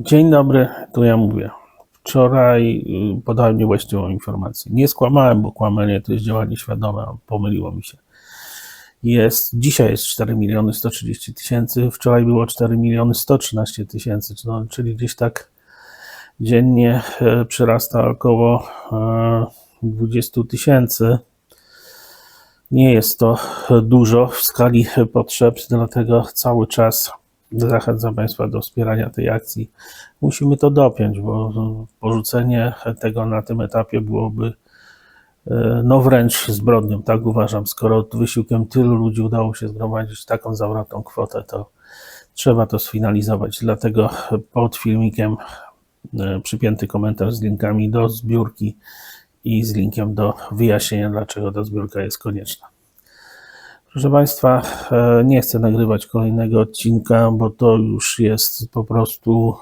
Dzień dobry, tu ja mówię. Wczoraj y, podałem niewłaściwą informację. Nie skłamałem, bo kłamanie to jest działanie świadome, pomyliło mi się. Jest, dzisiaj jest 4 miliony 130 tysięcy, wczoraj było 4 miliony 113 tysięcy, no, czyli gdzieś tak dziennie e, przyrasta około e, 20 tysięcy. Nie jest to dużo w skali potrzeb, dlatego cały czas zachęcam Państwa do wspierania tej akcji. Musimy to dopiąć, bo porzucenie tego na tym etapie byłoby e, no wręcz zbrodnią, tak uważam. Skoro wysiłkiem tylu ludzi udało się zgromadzić taką zawrotną kwotę, to trzeba to sfinalizować. Dlatego pod filmikiem e, przypięty komentarz z linkami do zbiórki i z linkiem do wyjaśnienia, dlaczego ta zbiórka jest konieczna. Proszę Państwa, e, nie chcę nagrywać kolejnego odcinka, bo to już jest po prostu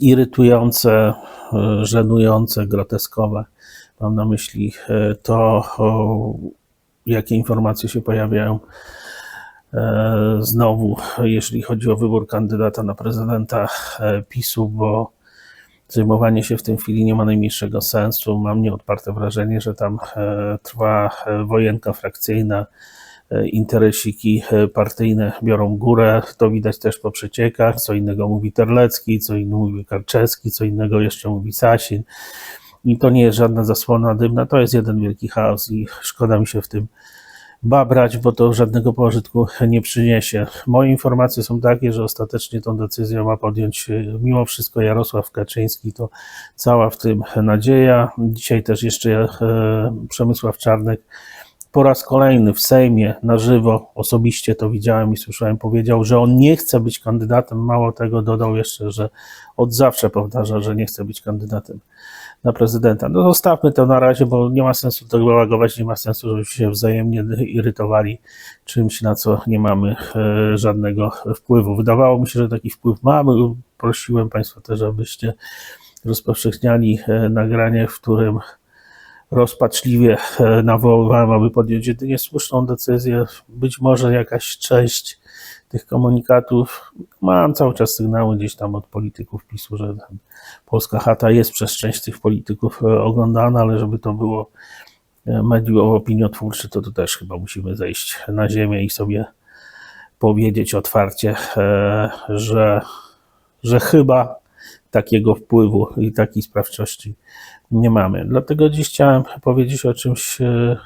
irytujące, e, żenujące, groteskowe. Mam na myśli e, to, jakie informacje się pojawiają znowu, jeśli chodzi o wybór kandydata na prezydenta PiSu, bo zajmowanie się w tej chwili nie ma najmniejszego sensu. Mam nieodparte wrażenie, że tam trwa wojenka frakcyjna interesiki e, partyjne biorą górę. To widać też po przeciekach. Co innego mówi Terlecki, co innego mówi Karczewski, co innego jeszcze mówi Sasin. I to nie jest żadna zasłona dymna, to jest jeden wielki chaos i szkoda mi się w tym babrać, bo to żadnego pożytku nie przyniesie. Moje informacje są takie, że ostatecznie tą decyzję ma podjąć e, mimo wszystko Jarosław Kaczyński, to cała w tym nadzieja. Dzisiaj też jeszcze Przemysław Czarnek po raz kolejny w Sejmie na żywo, osobiście to widziałem i słyszałem, powiedział, że on nie chce być kandydatem. Mało tego, dodał jeszcze, że od zawsze powtarza, że nie chce być kandydatem na prezydenta. No zostawmy to na razie, bo nie ma sensu tego reagować, nie ma sensu, żebyśmy się wzajemnie irytowali czymś, na co nie mamy e, żadnego wpływu. Wydawało mi się, że taki wpływ mamy. Prosiłem Państwa też, abyście rozpowszechniali e, nagranie, w którym rozpaczliwie e, nawoływałem, aby podjąć jedynie słuszną decyzję. Być może jakaś część tych komunikatów, mam cały czas sygnały gdzieś tam od polityków PiSu, że polska chata jest przez część tych polityków e, oglądana, ale żeby to było e, medium opiniotwórcze, to to też chyba musimy zejść na ziemię i sobie powiedzieć otwarcie, że, że chyba takiego wpływu i takiej sprawczości nie mamy. Dlatego dziś chciałem powiedzieć o czymś e,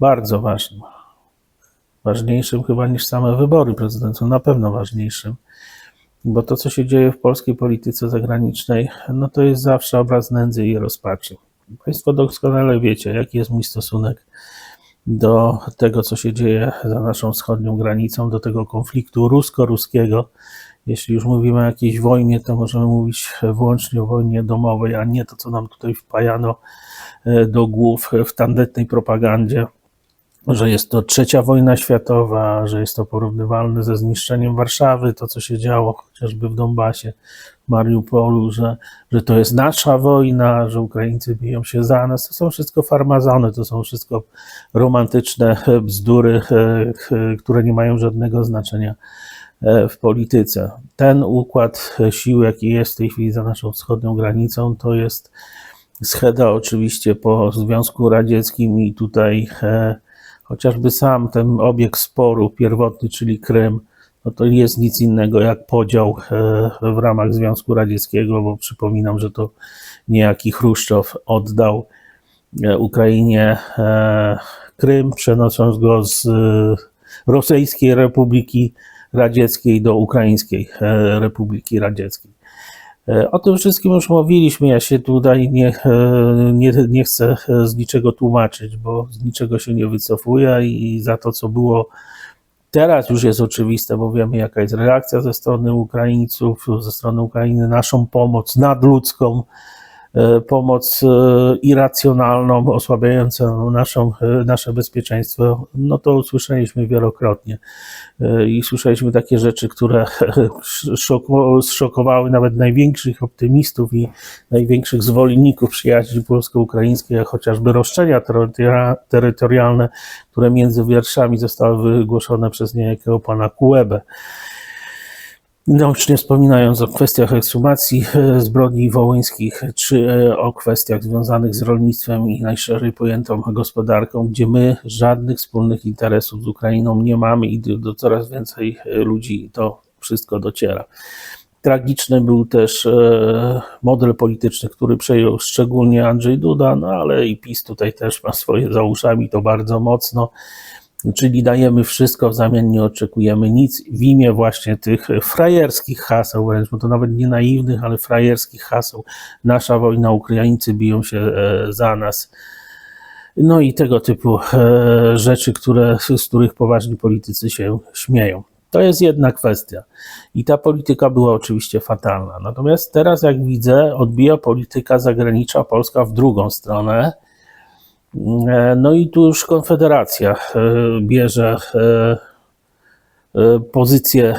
bardzo ważnym. Ważniejszym chyba niż same wybory prezydenckie, na pewno ważniejszym, bo to, co się dzieje w polskiej polityce zagranicznej, no to jest zawsze obraz nędzy i rozpaczy. Państwo doskonale wiecie, jaki jest mój stosunek do tego, co się dzieje za naszą wschodnią granicą, do tego konfliktu rusko-ruskiego, jeśli już mówimy o jakiejś wojnie, to możemy mówić wyłącznie o wojnie domowej, a nie to, co nam tutaj wpajano e, do głów w tandetnej propagandzie, że jest to trzecia wojna światowa, że jest to porównywalne ze zniszczeniem Warszawy, to co się działo chociażby w Donbasie, Mariupolu, że, że to jest nasza wojna, że Ukraińcy biją się za nas. To są wszystko farmazony, to są wszystko romantyczne bzdury, e, które nie mają żadnego znaczenia E, w polityce. Ten układ sił, jaki jest w tej chwili za naszą wschodnią granicą, to jest scheda oczywiście po Związku Radzieckim i tutaj e, chociażby sam ten obiekt sporu pierwotny, czyli Krym, no to jest nic innego jak podział e, w ramach Związku Radzieckiego, bo przypominam, że to niejaki Chruszczow oddał Ukrainie Krym, przenosząc go z Rosyjskiej Republiki Radzieckiej do Ukraińskiej e, Republiki Radzieckiej. E, o tym wszystkim już mówiliśmy. Ja się tutaj nie, e, nie, nie chcę z niczego tłumaczyć, bo z niczego się nie wycofuję i za to, co było teraz, już jest oczywiste, bo wiemy, jaka jest reakcja ze strony Ukraińców, ze strony Ukrainy, naszą pomoc nadludzką pomoc e, irracjonalną, osłabiającą naszą, e, nasze bezpieczeństwo, no to usłyszeliśmy wielokrotnie. I słyszeliśmy takie rzeczy, które zszokowały nawet największych optymistów i największych zwolenników przyjaźni polsko-ukraińskiej, jak chociażby roszczenia terytorialne, które między wierszami zostały wygłoszone przez niejakiego pana Kuebę. No, już nie wspominając o kwestiach ekshumacji e, zbrodni wołyńskich, czy e, o kwestiach związanych z rolnictwem i najszerzej pojętą gospodarką, gdzie my żadnych wspólnych interesów z Ukrainą nie mamy i do, coraz więcej e, ludzi to wszystko dociera. Tragiczny był też model polityczny, który przejął szczególnie Andrzej Duda, no ale i PiS tutaj też ma swoje za uszami, to bardzo mocno. Czyli dajemy wszystko, w zamian nie oczekujemy nic w imię właśnie tych frajerskich haseł, wręcz, bo to nawet nie naiwnych, ale frajerskich haseł. Nasza wojna, Ukraińcy biją się e, za nas. No i tego typu e, rzeczy, które, z których poważni politycy się śmieją. To jest jedna kwestia. I ta polityka była oczywiście fatalna. Natomiast teraz, jak widzę, odbija polityka zagraniczna Polska w drugą stronę. E, No i tu już Konfederacja e, bierze e, pozycję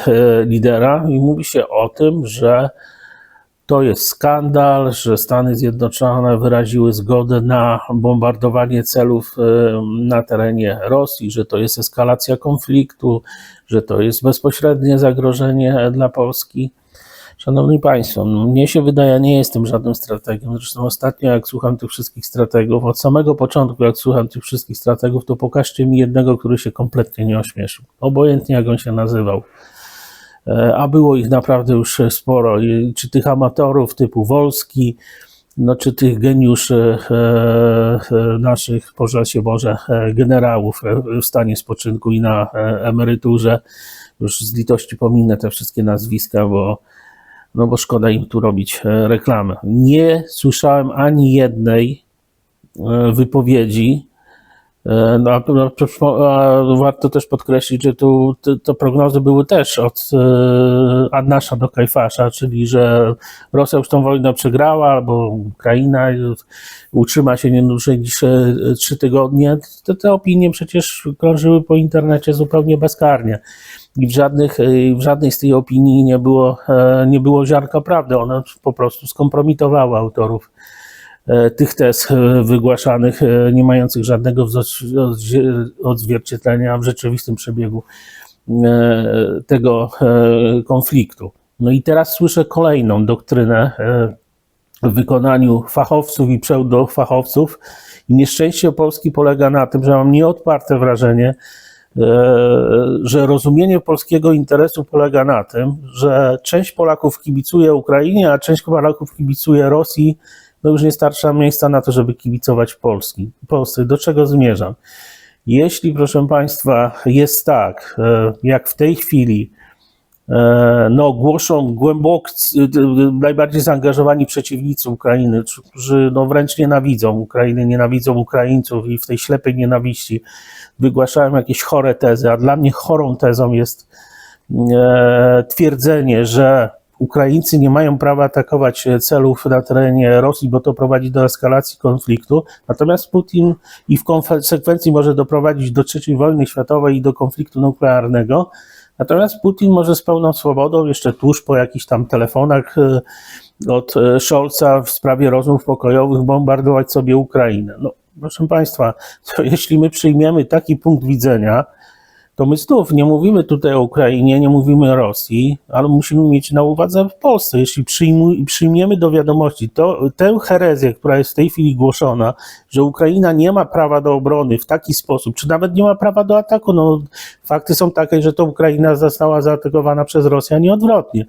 lidera i mówi się o tym, że to jest skandal, że Stany Zjednoczone wyraziły zgodę na bombardowanie celów na terenie Rosji, że to jest eskalacja konfliktu, że to jest bezpośrednie zagrożenie dla Polski. Szanowni Państwo, no mnie się wydaje, ja nie jestem żadnym strategiem. Zresztą ostatnio, jak słucham tych wszystkich strategów, od samego początku, jak słucham tych wszystkich strategów, to pokażcie mi jednego, który się kompletnie nie ośmieszył. Obojętnie jak on się nazywał. E, A było ich naprawdę już sporo. Czy tych amatorów typu Wolski, no, czy tych geniuszy e, e, naszych, Boże się Boże, generałów w stanie spoczynku i na emeryturze. Już z litości pominę te wszystkie nazwiska, bo, no bo szkoda im tu robić e, reklamy. Nie słyszałem ani jednej e, wypowiedzi. E, No, a warto też podkreślić, że tu to, to prognozy były też od e, Adnasza do Kajfasza, czyli że Rosja już tą wojnę przegrała, albo Ukraina utrzyma się nie dłużej niż e, trzy tygodnie. Te, te opinie przecież krążyły po internecie zupełnie bezkarnie. I w, żadnych, e, w żadnej z tej opinii nie było, nie było ziarnka prawdy. One po prostu skompromitowały autorów tych tez e, wygłaszanych, e, nie mających żadnego odzwierciedlenia w rzeczywistym przebiegu e, tego e, konfliktu. No i teraz słyszę kolejną doktrynę e, w wykonaniu fachowców i pseudofachowców. I nieszczęście Polski polega na tym, że mam nieodparte wrażenie, e, że rozumienie polskiego interesu polega na tym, że część Polaków kibicuje Ukrainie, a część Polaków kibicuje Rosji. No już nie starcza miejsca na to, żeby kibicować Polski. Polsce. Do czego zmierzam? Jeśli, proszę Państwa, jest tak, e, jak w tej chwili, e, no, głoszą głęboko, najbardziej zaangażowani przeciwnicy Ukrainy, którzy no, wręcz nienawidzą Ukrainy, nienawidzą Ukraińców i w tej ślepej nienawiści wygłaszają jakieś chore tezy, a dla mnie chorą tezą jest e, twierdzenie, że Ukraińcy nie mają prawa atakować celów na terenie Rosji, bo to prowadzi do eskalacji konfliktu. Natomiast Putin i w konsekwencji może doprowadzić do III wojny światowej i do konfliktu nuklearnego. Natomiast Putin może z pełną swobodą, jeszcze tuż po jakichś tam telefonach e, od e, Scholza w sprawie rozmów pokojowych, bombardować sobie Ukrainę. No, proszę Państwa, to jeśli my przyjmiemy taki punkt widzenia, to my znów nie mówimy tutaj o Ukrainie, nie mówimy o Rosji, ale musimy mieć na uwadze w Polsce. Jeśli przyjmiemy do wiadomości to, tę herezję, która jest w tej chwili głoszona, że Ukraina nie ma prawa do obrony w taki sposób, czy nawet nie ma prawa do ataku, no fakty są takie, że to Ukraina została zaatakowana przez Rosję, a nie odwrotnie.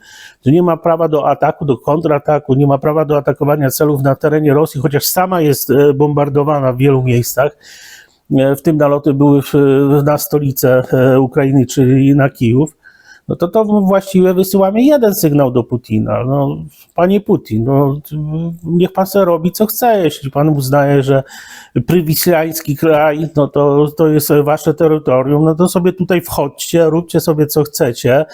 Że nie ma prawa do ataku, do kontrataku, nie ma prawa do atakowania celów na terenie Rosji, chociaż sama jest e, bombardowana w wielu miejscach. E, w tym naloty były na stolicę e, Ukrainy, czyli na Kijów, no to to właściwie wysyłamy jeden sygnał do Putina. No, panie Putin, no, niech pan sobie robi co chce. Jeśli pan uznaje, że prywisjański kraj, no to, to jest wasze terytorium, no to sobie tutaj wchodźcie, róbcie sobie co chcecie,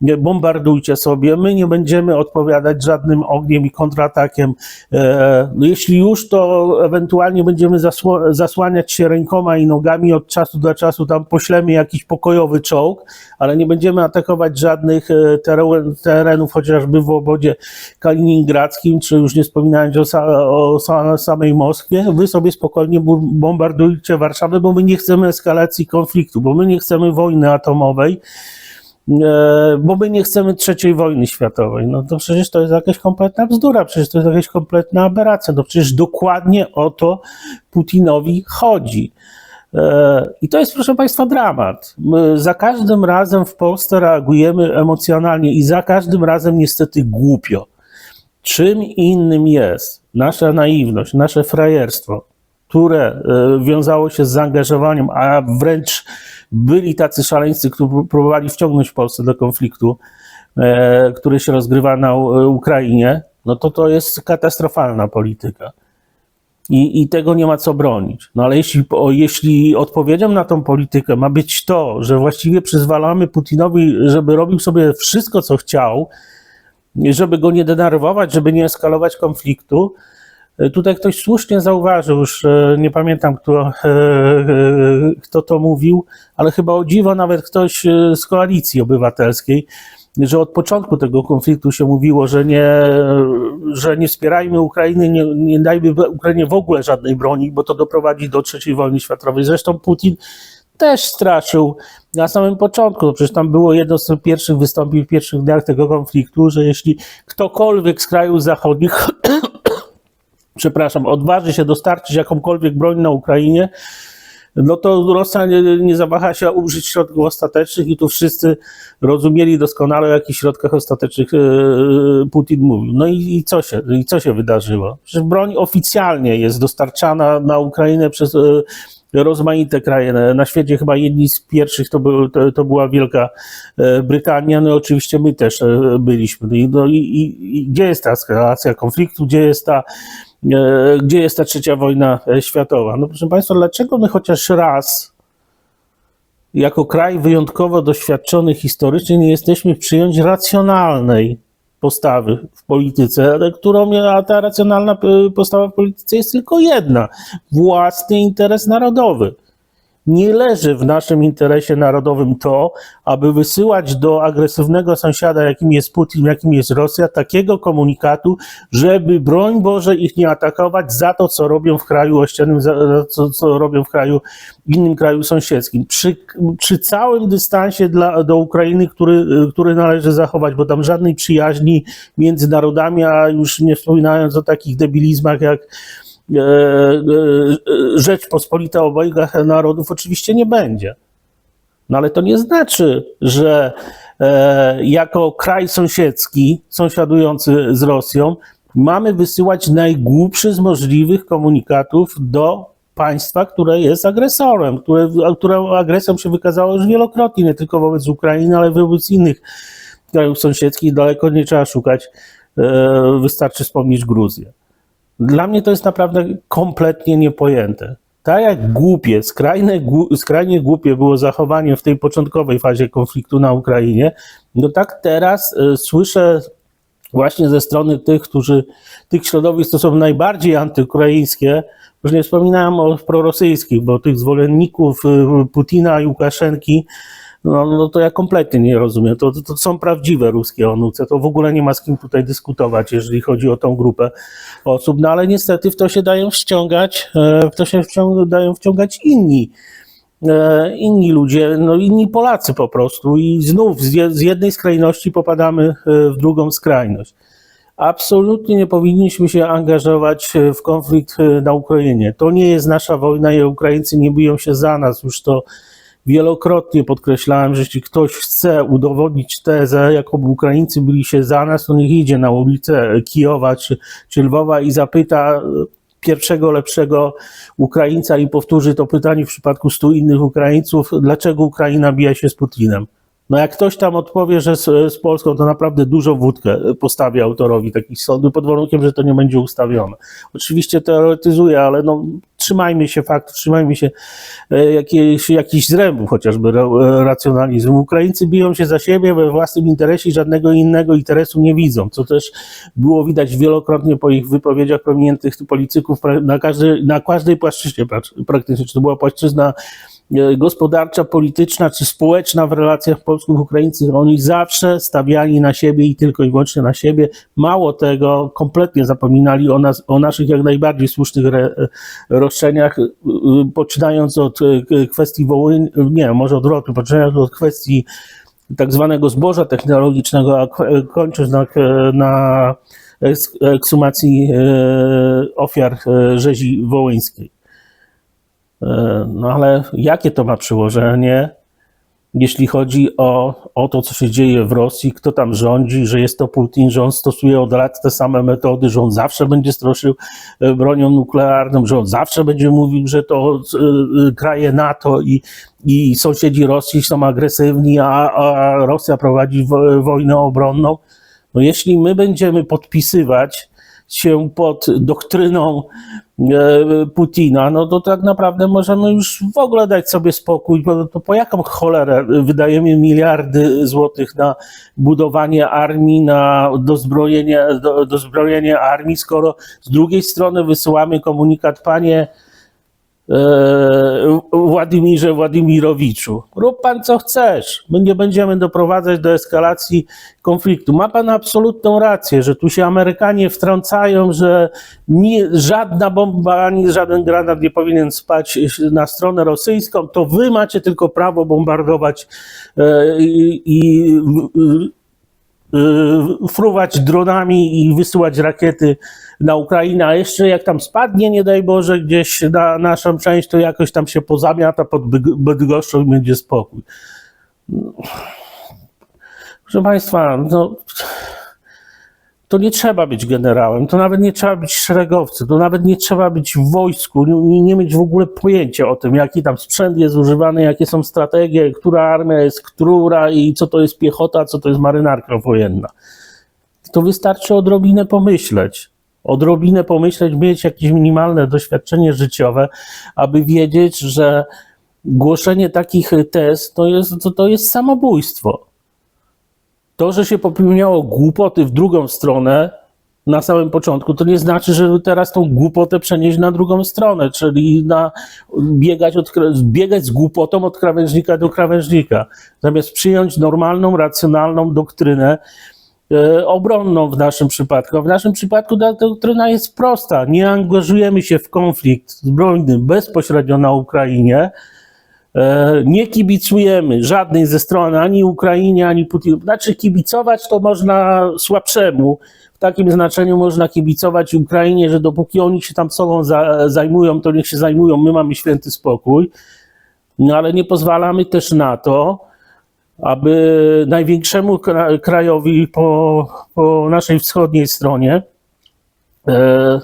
bombardujcie sobie. My nie będziemy odpowiadać żadnym ogniem i kontratakiem. E, no jeśli już, to ewentualnie będziemy zasłaniać się rękoma i nogami od czasu do czasu, tam poślemy jakiś pokojowy czołg, ale nie będziemy atakować żadnych e, teren, terenów, chociażby w obodzie kaliningradzkim, czy już nie wspominając o, sa, o sa, samej Moskwie. Wy sobie spokojnie bombardujcie Warszawę, bo my nie chcemy eskalacji konfliktu, bo my nie chcemy wojny atomowej. E, bo my nie chcemy trzeciej wojny światowej. No to przecież to jest jakaś kompletna bzdura, przecież to jest jakaś kompletna aberracja. No przecież dokładnie o to Putinowi chodzi. E, I to jest, proszę Państwa, dramat. My za każdym razem w Polsce reagujemy emocjonalnie i za każdym razem niestety głupio. Czym innym jest nasza naiwność, nasze frajerstwo, które e, wiązało się z zaangażowaniem, a wręcz byli tacy szaleńcy, którzy próbowali wciągnąć Polskę do konfliktu, e, który się rozgrywa na Ukrainie, no to to jest katastrofalna polityka. I, I tego nie ma co bronić. No ale jeśli, jeśli odpowiedzią na tą politykę ma być to, że właściwie przyzwalamy Putinowi, żeby robił sobie wszystko, co chciał, żeby go nie denerwować, żeby nie eskalować konfliktu, Tutaj ktoś słusznie zauważył, już e, nie pamiętam kto, e, e, kto to mówił, ale chyba o dziwo nawet ktoś e, z koalicji obywatelskiej, że od początku tego konfliktu się mówiło, że nie, że nie wspierajmy Ukrainy, nie, nie dajmy Ukrainie w ogóle żadnej broni, bo to doprowadzi do trzeciej wojny światowej. Zresztą Putin też straszył na samym początku. Przecież tam było jedno z pierwszych wystąpień w pierwszych dniach tego konfliktu, że jeśli ktokolwiek z krajów zachodnich przepraszam, odważy się dostarczyć jakąkolwiek broń na Ukrainie, no to Rosja nie, nie zawaha się użyć środków ostatecznych i tu wszyscy rozumieli doskonale, o jakich środkach ostatecznych e, Putin mówił. No i, i, co się, i co się wydarzyło? Przecież broń oficjalnie jest dostarczana na Ukrainę przez e, rozmaite kraje na, świecie. Chyba jedni z pierwszych to, był, to, to była Wielka e, Brytania, no oczywiście my też e, byliśmy. No i, i, i, gdzie jest ta eskalacja konfliktu, gdzie jest ta e, gdzie jest ta trzecia wojna światowa? No proszę Państwa, dlaczego my chociaż raz jako kraj wyjątkowo doświadczony historycznie nie jesteśmy przyjąć racjonalnej postawy w polityce, którą a ta racjonalna e, postawa w polityce jest tylko jedna: własny interes narodowy. Nie leży w naszym interesie narodowym to, aby wysyłać do agresywnego sąsiada, jakim jest Putin, jakim jest Rosja, takiego komunikatu, żeby broń Boże ich nie atakować za to, co robią w kraju ościennym, za za co, robią w kraju, innym kraju sąsiedzkim. Przy, przy całym dystansie dla, do Ukrainy, który, który należy zachować, bo tam żadnej przyjaźni między narodami, a już nie wspominając o takich debilizmach jak Rzeczpospolita obojga narodów oczywiście nie będzie. No ale to nie znaczy, że e, jako kraj sąsiedzki, sąsiadujący z Rosją, mamy wysyłać najgłupszy z możliwych komunikatów do państwa, które jest agresorem, które, które agresją się wykazało już wielokrotnie, nie tylko wobec Ukrainy, ale wobec innych krajów sąsiedzkich. Daleko nie trzeba szukać, e, wystarczy wspomnieć Gruzję. Dla mnie to jest naprawdę kompletnie niepojęte. Tak jak głupie, skrajne, skrajnie głupie było zachowanie w tej początkowej fazie konfliktu na Ukrainie, no tak teraz e, słyszę właśnie ze strony tych, którzy, tych środowisk, co są najbardziej antyukraińskie, już nie wspominałem o prorosyjskich, bo tych zwolenników y, Putina i Łukaszenki, no, no to ja kompletnie nie rozumiem. To, to, to są prawdziwe ruskie onuce. To w ogóle nie ma z kim tutaj dyskutować, jeżeli chodzi o tą grupę osób. No ale niestety w to się dają wciągać, e, w to się wciąg- dają wciągać inni e, inni ludzie, no inni Polacy po prostu i znów z, je, z jednej skrajności popadamy e, w drugą skrajność. Absolutnie nie powinniśmy się angażować w konflikt na Ukrainie. To nie jest nasza wojna i Ukraińcy nie biją się za nas. Już to wielokrotnie podkreślałem, że jeśli ktoś chce udowodnić tezę, jakoby Ukraińcy byli się za nas, to niech idzie na ulicę Kijowa czy, czy Lwowa i zapyta e, pierwszego lepszego Ukraińca i powtórzy to pytanie w przypadku stu innych Ukraińców, dlaczego Ukraina bija się z Putinem. No jak ktoś tam odpowie, że z, z Polską, to naprawdę dużo wódkę postawi autorowi takich sądów, pod warunkiem, że to nie będzie ustawione. Oczywiście teoretyzuję, ale no, trzymajmy się faktów, trzymajmy się e, jakichś, jakichś zrębów chociażby e, racjonalizmu. Ukraińcy biją się za siebie we własnym interesie i żadnego innego interesu nie widzą, co też było widać wielokrotnie po ich wypowiedziach prominentnych polityków na każdej, na każdej płaszczyźnie praktycznie, czy to była płaszczyzna e, gospodarcza, polityczna czy społeczna w relacjach polsko-ukraińskich, oni zawsze stawiali na siebie i tylko i wyłącznie na siebie. Mało tego, kompletnie zapominali o, nas, o naszych jak najbardziej słusznych re, y, y, poczynając od y, kwestii Wołyń, nie, może odwrotnie, poczynając od kwestii tak zwanego zboża technologicznego, a ko- kończysz na, na eks- ekshumacji ofiar rzezi wołyńskiej. No ale jakie to ma przełożenie, jeśli chodzi o, o to, co się dzieje w Rosji, kto tam rządzi, że jest to Putin, że on stosuje od lat te same metody, że on zawsze będzie stroszył e, bronią nuklearną, że on zawsze będzie mówił, że to e, kraje NATO i, i sąsiedzi Rosji są agresywni, a, a Rosja prowadzi wo, wojnę obronną. No jeśli my będziemy podpisywać się pod doktryną e, Putina, no to tak naprawdę możemy już w ogóle dać sobie spokój, bo to po jaką cholerę wydajemy miliardy złotych na budowanie armii, na dozbrojenie, do, dozbrojenie armii, skoro z drugiej strony wysyłamy komunikat, panie Władimirze Władimirowiczu, rób pan co chcesz. My nie będziemy doprowadzać do eskalacji konfliktu. Ma pan absolutną rację, że tu się Amerykanie wtrącają, że nie, żadna bomba ani żaden granat nie powinien spać na stronę rosyjską. To wy macie tylko prawo bombardować e, i, i fruwać dronami i wysyłać rakiety na Ukrainę, a jeszcze jak tam spadnie, nie daj Boże, gdzieś na naszą część, to jakoś tam się pozamiata pod Bydgoszczą i będzie spokój. Proszę Państwa, no, to nie trzeba być generałem, to nawet nie trzeba być szeregowcem, to nawet nie trzeba być w wojsku, nie, nie mieć w ogóle pojęcia o tym, jaki tam sprzęt jest używany, jakie są strategie, która armia jest która i co to jest piechota, co to jest marynarka wojenna. To wystarczy odrobinę pomyśleć. Odrobinę pomyśleć, mieć jakieś minimalne doświadczenie życiowe, aby wiedzieć, że głoszenie takich tez to jest, to, to jest samobójstwo. To, że się popełniało głupoty w drugą stronę na samym początku, to nie znaczy, że teraz tą głupotę przenieść na drugą stronę, czyli na biegać, od, biegać z głupotą od krawężnika do krawężnika, zamiast przyjąć normalną, racjonalną doktrynę e, obronną w naszym przypadku. A w naszym przypadku ta doktryna jest prosta. Nie angażujemy się w konflikt zbrojny bezpośrednio na Ukrainie, Nie kibicujemy żadnej ze stron, ani Ukrainie, ani Putinowi. Znaczy, kibicować to można słabszemu. W takim znaczeniu można kibicować Ukrainie, że dopóki oni się tam sobą za, zajmują, to niech się zajmują, my mamy święty spokój. No ale nie pozwalamy też na to, aby największemu kra- krajowi po, po naszej wschodniej stronie, e,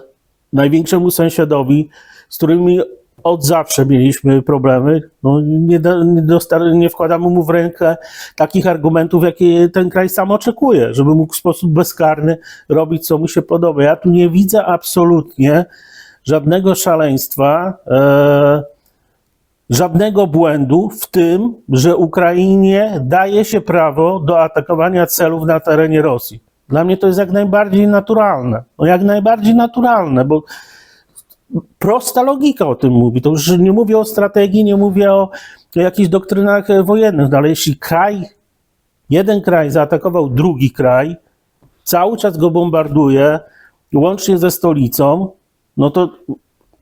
największemu sąsiadowi, z którymi od zawsze mieliśmy problemy. No, nie, nie, dostar- nie wkładamy mu w rękę takich argumentów, jakie ten kraj sam oczekuje, żeby mógł w sposób bezkarny robić, co mu się podoba. Ja tu nie widzę absolutnie żadnego szaleństwa, e, żadnego błędu w tym, że Ukrainie daje się prawo do atakowania celów na terenie Rosji. Dla mnie to jest jak najbardziej naturalne. No jak najbardziej naturalne, bo prosta logika o tym mówi. To już nie mówię o strategii, nie mówię o, jakichś doktrynach e, wojennych, no ale jeśli kraj, jeden kraj zaatakował drugi kraj, cały czas go bombarduje, łącznie ze stolicą, no to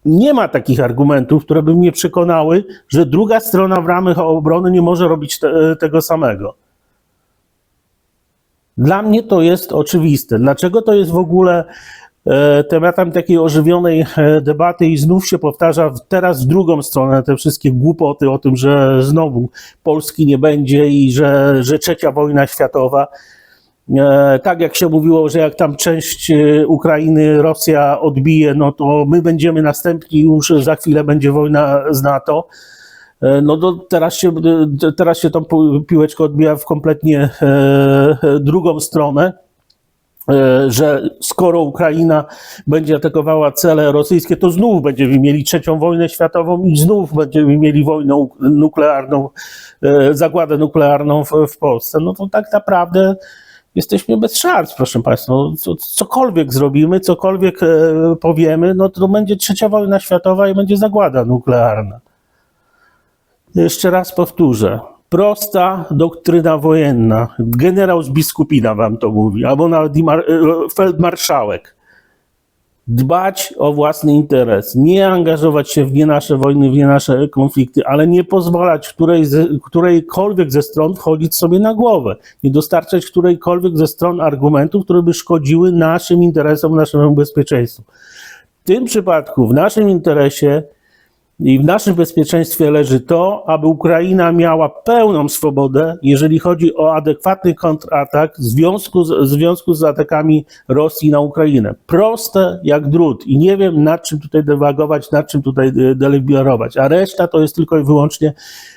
nie ma takich argumentów, które by mnie przekonały, że druga strona w ramach obrony nie może robić te, tego samego. Dla mnie to jest oczywiste. Dlaczego to jest w ogóle e, tematem takiej ożywionej e, debaty i znów się powtarza teraz w drugą stronę te wszystkie głupoty o tym, że znowu Polski nie będzie i że, że trzecia wojna światowa. E, Tak jak się mówiło, że jak tam część e, Ukrainy Rosja odbije, no to my będziemy następni, już za chwilę będzie wojna z NATO. E, No to teraz się, e, teraz się tą piłeczkę odbija w kompletnie e, e, drugą stronę, e, że skoro Ukraina będzie atakowała cele rosyjskie, to znów będziemy mieli trzecią wojnę światową i znów będziemy mieli wojnę nuklearną, e, zagładę nuklearną w, w Polsce. No to tak naprawdę jesteśmy bez szans, proszę Państwa. No, co, cokolwiek zrobimy, cokolwiek e, powiemy, no to będzie trzecia wojna światowa i będzie zagłada nuklearna. Jeszcze raz powtórzę. Prosta doktryna wojenna. Generał z biskupina wam to mówi, albo nawet e, feldmarszałek. dbać o własny interes, nie angażować się w nie nasze wojny, w nie nasze konflikty, ale nie pozwalać której ze, którejkolwiek ze stron wchodzić sobie na głowę, nie dostarczać którejkolwiek ze stron argumentów, które by szkodziły naszym interesom, naszemu bezpieczeństwu. W tym przypadku, w naszym interesie i w naszym bezpieczeństwie leży to, aby Ukraina miała pełną swobodę, jeżeli chodzi o adekwatny kontratak w związku z, w związku z atakami Rosji na Ukrainę. Proste jak drut. I nie wiem nad czym tutaj dewagować, nad czym tutaj e, deliberować, a reszta to jest tylko i wyłącznie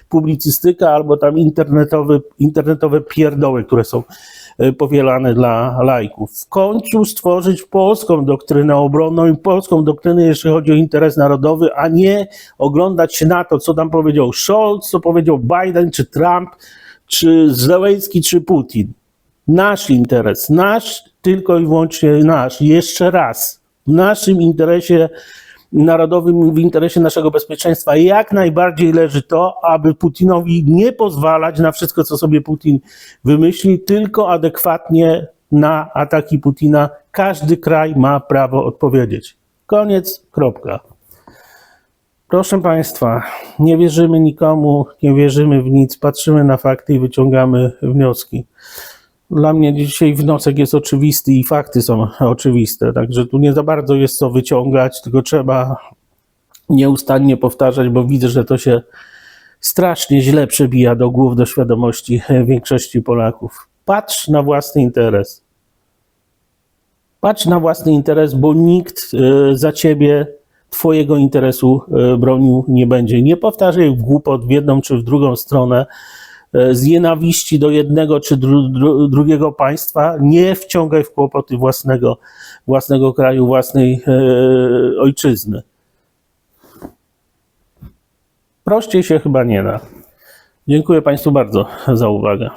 publicystyka albo tam internetowe, internetowe pierdoły, które są powielane dla lajków. W końcu stworzyć polską doktrynę obronną i polską doktrynę, jeśli chodzi o interes narodowy, a nie oglądać się na to, co tam powiedział Scholz, co powiedział Biden, czy Trump, czy Zełenski, czy Putin. Nasz interes, nasz, tylko i wyłącznie nasz. Jeszcze raz, w naszym interesie narodowym, w interesie naszego bezpieczeństwa jak najbardziej leży to, aby Putinowi nie pozwalać na wszystko, co sobie Putin wymyśli, tylko adekwatnie na ataki Putina każdy kraj ma prawo odpowiedzieć. Koniec, kropka. Proszę Państwa, nie wierzymy nikomu, nie wierzymy w nic, patrzymy na fakty i wyciągamy wnioski. Dla mnie dzisiaj wniosek jest oczywisty i fakty są oczywiste, także tu nie za bardzo jest co wyciągać, tylko trzeba nieustannie powtarzać, bo widzę, że to się strasznie źle przebija do głów, do świadomości większości Polaków. Patrz na własny interes. Patrz na własny interes, bo nikt e, za ciebie twojego interesu e, bronił nie będzie. Nie powtarzaj głupot w jedną czy w drugą stronę z nienawiści do jednego czy dru, dru, drugiego państwa. Nie wciągaj w kłopoty własnego, własnego kraju, własnej e, ojczyzny. Prościej się chyba nie da. Dziękuję Państwu bardzo za uwagę.